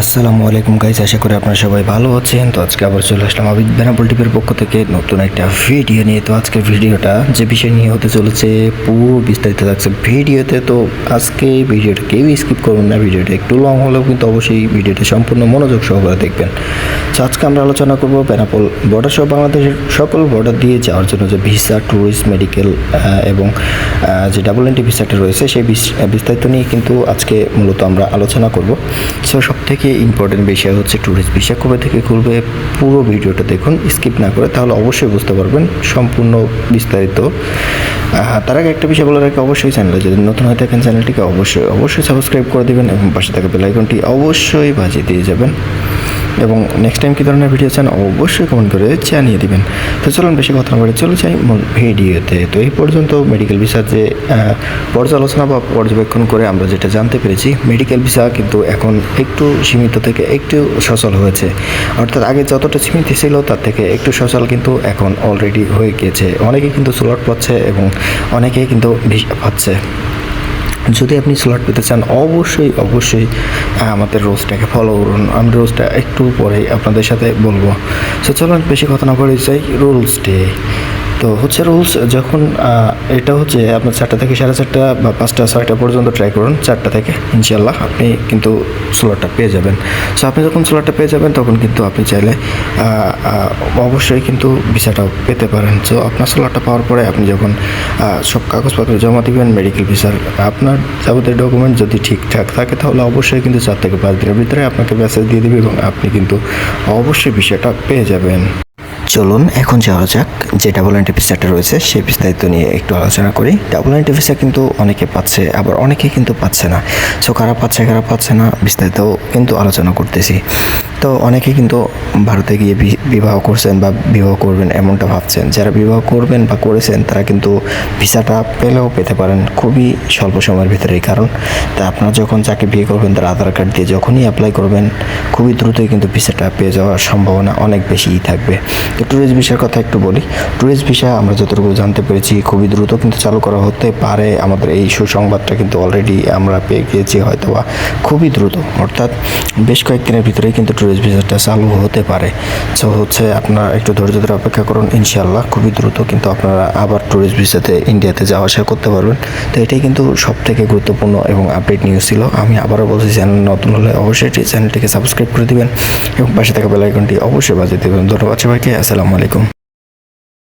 আসসালামু আলাইকুম গাইজ আশা করি আপনারা সবাই ভালো আছেন। তো আজকে আবার চলে আসলাম আবিদ বেনাপল টিপের পক্ষ থেকে নতুন একটা ভিডিও নিয়ে। তো আজকে ভিডিওটা যে বিষয় নিয়ে হতে চলেছে, পুরো বিস্তারিত থাকছে ভিডিওতে তো আজকে ভিডিওটা কেউ স্কিপ করুন না ভিডিওটা একটু লং হলেও কিন্তু অবশ্যই ভিডিওটা সম্পূর্ণ মনোযোগ সহকারে দেখবেন। আজকে আমরা আলোচনা করব বেনাপোল বর্ডার সহ বাংলাদেশের সকল বর্ডার দিয়ে যাওয়ার জন্য যে ভিসা ট্যুরিস্ট মেডিকেল এবং যে ডাবল এন্ট্রি ভিসাটা রয়েছে সেই বিস- বিস্তারিত নিয়ে কিন্তু আজকে মূলত আমরা আলোচনা করব। সো সব থেকে ইম্পর্টেন্ট বিষয় হচ্ছে ট্যুরিস্ট ভিসা কবে থেকে খুলবে পুরো ভিডিওটা দেখুন স্কিপ না করে, তাহলে অবশ্যই বুঝতে পারবেন সম্পূর্ণ বিস্তারিত। তার আগে একটা বিষয় বলে রাখি অবশ্যই চ্যানেলে যদি নতুন হয়ে থাকেন চ্যানেলটিকে অবশ্যই অবশ্যই সাবস্ক্রাইব করে দিবেন এবং পাশে থাকা বেলাইকনটি অবশ্যই বাজিয়ে দিয়ে যাবেন। এবং নেক্সট টাইম কী ধরনের ভিডিও চান, অবশ্যই কমেন্ট করে জানিয়ে দিবেন। তো চলুন, বেশি কথা বলে চলে যাই মূল ভিডিওতে তো এই পর্যন্ত মেডিকেল ভিসার যে পর্যালোচনা বা পর্যবেক্ষণ করে আমরা যেটা জানতে পেরেছি মেডিকেল ভিসা কিন্তু এখন একটু সীমিত থেকে একটু সচল হয়েছে। অর্থাৎ আগে যতটা সীমিত ছিল, তার থেকে একটু সচল কিন্তু এখন অলরেডি হয়ে গিয়েছে। অনেকে কিন্তু স্লট পাচ্ছে এবং অনেকেই কিন্তু ভিসা পাচ্ছে। যদি আপনি স্লট পেতে চান, অবশ্যই অবশ্যই আমাদের রোজটাকে ফলো করুন। আমি রোজটা একটু পরে আপনাদের সাথে বলব। সো চলুন, বেশি কথা না বলে যাই। রুলস ডে তো হচ্ছে রুলস, যখন এটা হচ্ছে আপনার চারটা থেকে সাড়ে চারটা বা পাঁচটা, ছয়টা পর্যন্ত ট্রাই করুন, চারটা থেকে ইনশাল্লাহ আপনি কিন্তু স্লটটা পেয়ে যাবেন। সো আপনি যখন স্লটটা পেয়ে যাবেন, তখন কিন্তু আপনি চাইলে অবশ্যই কিন্তু ভিসাটাও পেতে পারেন। সো আপনার স্লটটা পাওয়ার পরে আপনি যখন সব কাগজপত্র জমা দিবেন মেডিকেল ভিসার আপনার যাবতীয় ডকুমেন্ট যদি ঠিকঠাক থাকে তাহলে অবশ্যই কিন্তু চার থেকে পাঁচ দিনের ভিতরে আপনাকে মেসেজ দিয়ে দেবে এবং আপনি কিন্তু অবশ্যই বিষয়টা পেয়ে যাবেন। চলুন, এখন যাওয়া যাক। যে ডাবল এন্ট্রি ভিসাটা রয়েছে, সেই বিস্তারিত নিয়ে একটু আলোচনা করি। ডাবল এন্ট্রি ভিসা কিন্তু অনেকে পাচ্ছে, আবার অনেকে কিন্তু পাচ্ছে না। সো কারা পাচ্ছে কারা পাচ্ছে না, বিস্তারিত কিন্তু আলোচনা করতেছি। তো অনেকে কিন্তু ভারতে গিয়ে বিবাহ করছেন বা বিবাহ করবেন এমনটা ভাবছেন। যারা বিবাহ করবেন বা করেছেন, তারা কিন্তু ভিসাটা পেলেও পেতে পারেন খুবই স্বল্প সময়ের ভিতরেই। কারণ তা আপনারা যখন যাকে বিয়ে করবেন, তার আধার কার্ড দিয়ে যখনই অ্যাপ্লাই করবেন, খুবই দ্রুতই কিন্তু ভিসাটা পেয়ে যাওয়ার সম্ভাবনা অনেক বেশিই থাকবে। তো ট্যুরিস্ট ভিসার কথা একটু বলি। ট্যুরিস্ট ভিসা আমরা যতটুকু জানতে পেরেছি, খুবই দ্রুত কিন্তু চালু করা হতে পারে। আমাদের এই সুসংবাদটা কিন্তু অলরেডি আমরা পেয়ে গিয়েছি হয়তো বা খুবই দ্রুত। অর্থাৎ বেশ কয়েকদিনের ভিতরেই কিন্তু ট্যুরিস্ট ভিসাটা চালু হতে পারে। সো হচ্ছে আপনারা একটু ধৈর্য ধরে অপেক্ষা করুন ইনশাল্লাহ খুবই দ্রুত কিন্তু আপনারা আবার ট্যুরিস্ট ভিসাতে ইন্ডিয়াতে যাওয়া আসা করতে পারবেন। তো এটাই কিন্তু সব থেকে গুরুত্বপূর্ণ এবং আপডেট নিউজ ছিল। আমি আবারও বলছি, চ্যানেল নতুন হলে অবশ্যই চ্যানেলটিকে সাবস্ক্রাইব করে দিবেন এবং পাশে থাকা বেলাইকনটি অবশ্যই বাজিয়ে দেবেন। ধন্যবাদ সবাইকে, আসসালামু আলাইকুম।